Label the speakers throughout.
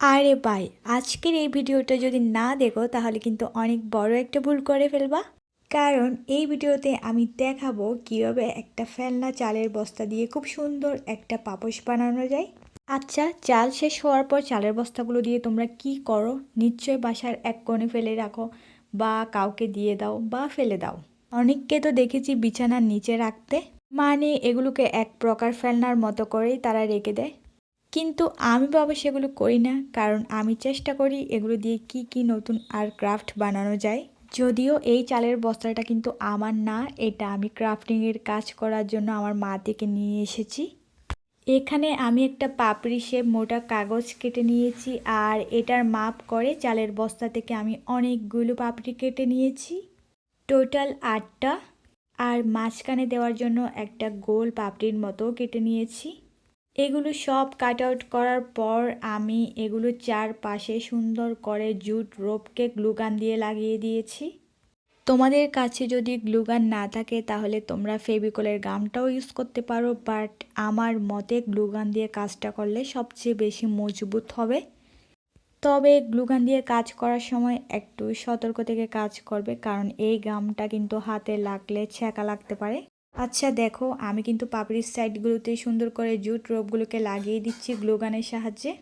Speaker 1: আরে ভাই, আজকের এই ভিডিওটা যদি না দেখো, তাহলে কিন্তু অনেক বড় একটা ভুল করে ফেলবা। কারণ এই ভিডিওতে আমি দেখাবো কীভাবে একটা ফেলনা চালের বস্তা দিয়ে খুব সুন্দর একটা পাপোশ বানানো যায়। আচ্ছা চাল শেষ হওয়ার পর চালের বস্তাগুলো দিয়ে তোমরা কি করো? নিশ্চয় বাসার এক কোণে ফেলে রাখো, বা কাউকে দিয়ে দাও, বা ফেলে দাও। অনেককে তো দেখেছি বিছানার নিচে রাখতে। মানে এগুলোকে এক প্রকার ফেলনার মতো করেই তারা রেখে দেয়। কিন্তু আমি বাবা সেগুলো করি না, কারণ আমি চেষ্টা করি এগুলো দিয়ে কি কি নতুন আর ক্রাফট বানানো যায়। যদিও এই চালের বস্তাটা কিন্তু আমার না, এটা আমি ক্রাফটিংয়ের কাজ করার জন্য আমার মা থেকে নিয়ে এসেছি। এখানে আমি একটা পাপড়ি শেপ, মোটা কাগজ কেটে নিয়েছি, আর এটার মাপ করে চালের বস্তা থেকে আমি অনেকগুলো পাপড়ি কেটে নিয়েছি। টোটাল আটটা, আর মাঝখানে দেওয়ার জন্য একটা গোল পাপড়ির মতো কেটে নিয়েছি। এগুলো সব কাট আউট করার পর আমি এগুলো চারপাশে সুন্দর করে জুট রোপকে গ্লুগান দিয়ে লাগিয়ে দিয়েছি। তোমাদের কাছে যদি গ্লুগান না থাকে তাহলে তোমরা ফেভিকলের গামটাও ইউজ করতে পারো বাট আমার মতে গ্লুগান দিয়ে কাজটা করলে সবচেয়ে বেশি মজবুত হবে। তবে গ্লুগান দিয়ে কাজ করার সময় একটু সতর্ক থেকে কাজ করবে, কারণ এই গামটা কিন্তু হাতে লাগলে ছ্যাঁকা লাগতে পারে। আচ্ছা দেখো, আমি কিন্তু পাপড়ির সাইডগুলোতে সুন্দর করে জুট রোপগুলোকে লাগিয়ে দিচ্ছি গ্লোগানের সাহায্যে।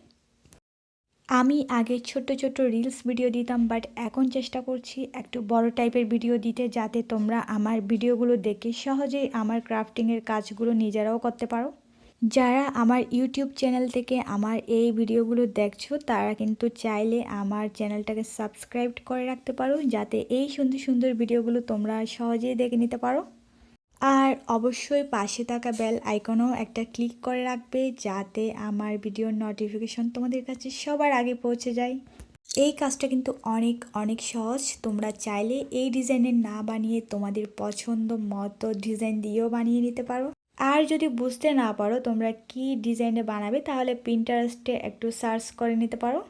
Speaker 1: আমি আগে ছোট ছোট রিলস ভিডিও দিতাম, বাট এখন চেষ্টা করছি একটু বড় টাইপের ভিডিও দিতে যাতে তোমরা আমার ভিডিওগুলো দেখে সহজেই আমার ক্রাফটিংয়ের কাজগুলো নিজেরাও করতে পারো। যারা আমার ইউটিউব চ্যানেল থেকে আমার এই ভিডিওগুলো দেখছ, তারা কিন্তু চাইলে আমার চ্যানেলটাকে সাবস্ক্রাইব করে রাখতে পারো, যাতে এই সুন্দর সুন্দর ভিডিওগুলো তোমরা সহজেই দেখে নিতে পারো। আর অবশ্যই পাশে থাকা বেল আইকনও একটা ক্লিক করে রাখবে যাতে আমার ভিডিওর নোটিফিকেশন তোমাদের কাছে সবার আগে পৌঁছে যায়। এই কাজটা কিন্তু অনেক অনেক সহজ। তোমরা চাইলে এই ডিজাইনের না বানিয়ে তোমাদের পছন্দ মতো ডিজাইন দিয়েও বানিয়ে নিতে পারো। আর যদি বুঝতে না পারো তোমরা কি ডিজাইনে বানাবে, তাহলে প্রিন্টারেস্টে একটু সার্চ করে নিতে পারো।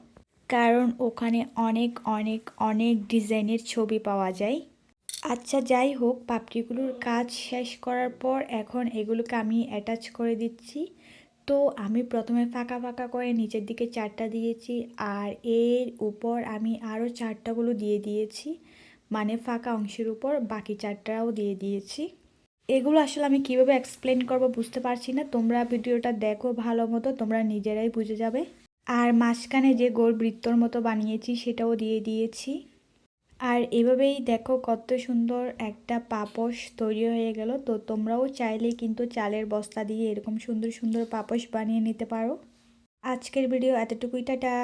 Speaker 1: কারণ ওখানে অনেক অনেক অনেক ডিজাইনের ছবি পাওয়া যায়। আচ্ছা যাই হোক, পাপড়িগুলোর কাজ শেষ করার পর এখন এগুলোকে আমি অ্যাটাচ করে দিচ্ছি। তো আমি প্রথমে ফাঁকা ফাঁকা করে নিচের দিকে চারটা দিয়েছি আর এর উপর আমি আরও চারটাগুলো দিয়ে দিয়েছি। মানে ফাঁকা অংশের উপর বাকি চারটাও দিয়ে দিয়েছি। এগুলো আসলে আমি কীভাবে এক্সপ্লেন করব বুঝতে পারছি না। তোমরা ভিডিওটা দেখো ভালো মতো, তোমরা নিজেরাই বুঝে যাবে। আর মাঝখানে যে গোল বৃত্তর মতো বানিয়েছি সেটাও দিয়ে দিয়েছি। আর এভাবেই দেখো কত সুন্দর একটা পাপোশ তৈরি হয়ে গেল। তো তোমরাও চাইলে কিন্তু চালের বস্তা দিয়ে এরকম সুন্দর সুন্দর পাপোশ বানিয়ে নিতে পারো। আজকের ভিডিও এতটুকুই, টাটা।